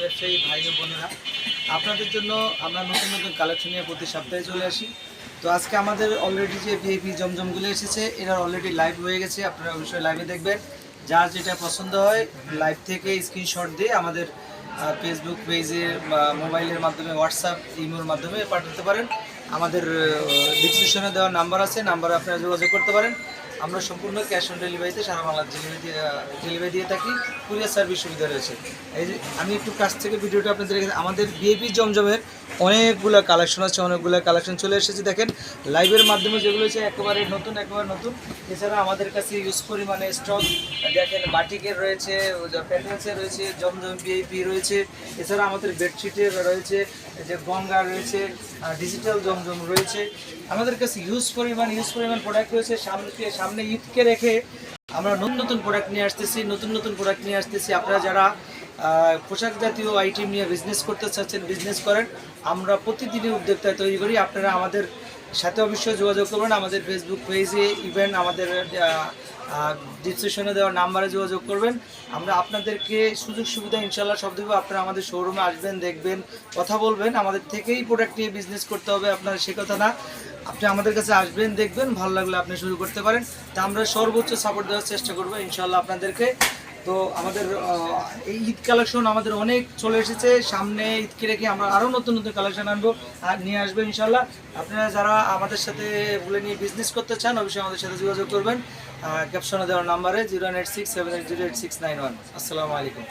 ব্যবসায়ী ভাই ও বোনেরা, আপনাদের জন্য আমরা নতুন নতুন কালেকশন নিয়ে প্রতি সপ্তাহে চলে আসি। তো আজকে আমাদের অলরেডি যে ভিআইপি জমজমগুলো এসেছে, এরা অলরেডি লাইভ হয়ে গেছে, আপনারা অবশ্যই লাইভে দেখবেন। যার যেটা পছন্দ হয় লাইভ থেকে স্ক্রিনশট দিয়ে আমাদের ফেসবুক পেজে বা মোবাইলের মাধ্যমে হোয়াটসঅ্যাপ ইমোর মাধ্যমে পাঠাতে পারেন। আমাদের ডিসক্রিপশনে দেওয়া নাম্বার আছে নাম্বারে আপনারা যোগাযোগ করতে পারেন। আমরা সম্পূর্ণ ক্যাশ অন ডেলিভারিতে সারা বাংলা ডেলিভারি ডেলিভারি দিয়ে থাকি কুরিয়ার সার্ভিস সুবিধা রয়েছে। এই যে আমি একটু কাছ থেকে ভিডিওটা আপনাদের আমাদের বিএপি জমজমের অনেকগুলো কালেকশন আছে, অনেকগুলো কালেকশন চলে এসেছে, দেখেন। লাইভের মাধ্যমে যেগুলো হচ্ছে একেবারে নতুন একেবারে নতুন। এছাড়া আমাদের কাছে ইউজ পরিমাণে স্টক দেখেন, বাটিকের রয়েছে প্যাটেন্সের রয়েছে, জমজম বিএপি রয়েছে। এছাড়া আমাদের বেডশিটের রয়েছে যে গঙ্গা রয়েছে ডিজিটাল জমজম রয়েছে। আমাদের কাছে ইউজ পরিমাণ ইউজ পরিমাণ প্রোডাক্ট রয়েছে, সামনে সামনে ঈদকে রেখে আমরা নতুন নতুন প্রোডাক্ট নিয়ে আসতেছি, নতুন নতুন প্রোডাক্ট নিয়ে আসতেছি। আপনারা যারা পোশাক জাতীয় আইটেম নিয়ে বিজনেস করতে চাচ্ছেন বিজনেস করেন, আমরা প্রতিদিনই উদ্যোক্তা তৈরি করি। আপনারা আমাদের সাথে অবশ্যই যোগাযোগ করবেন। আমাদের ফেসবুক পেজে ইভেন আমাদের ডিসক্রিপশনে দেওয়া নাম্বারে যোগাযোগ করবেন। আমরা আপনাদেরকে সুযোগ সুবিধা ইনশাল্লাহ সব দেবো। আপনারা আমাদের শোরুমে আসবেন, দেখবেন, কথা বলবেন। আমাদের থেকেই প্রোডাক্ট নিয়ে বিজনেস করতে হবে, আপনার সে কথা না। আপনি আমাদের কাছে আসবেন, দেখবেন, ভালো লাগলে আপনি শুরু করতে পারেন। তা আমরা সর্বোচ্চ সাপোর্ট দেওয়ার চেষ্টা করব ইনশাল্লাহ আপনাদেরকে। তো আমাদের এই ঈদ কালেকশন আমাদের অনেক চলে এসেছে। সামনে ঈদকে রেখে আমরা আরও নতুন নতুন কালেকশন আনব, আর নিয়ে আসব ইনশাল্লাহ আপনারা যারা আমাদের সাথে বলে নিয়ে বিজনেস করতে চান, অবশ্যই আমাদের সাথে যোগাযোগ করবেন। ক্যাপশনে দেওয়ার নাম্বারে zero eight six seven eight zero eight six nine one আসসালামু আলাইকুম।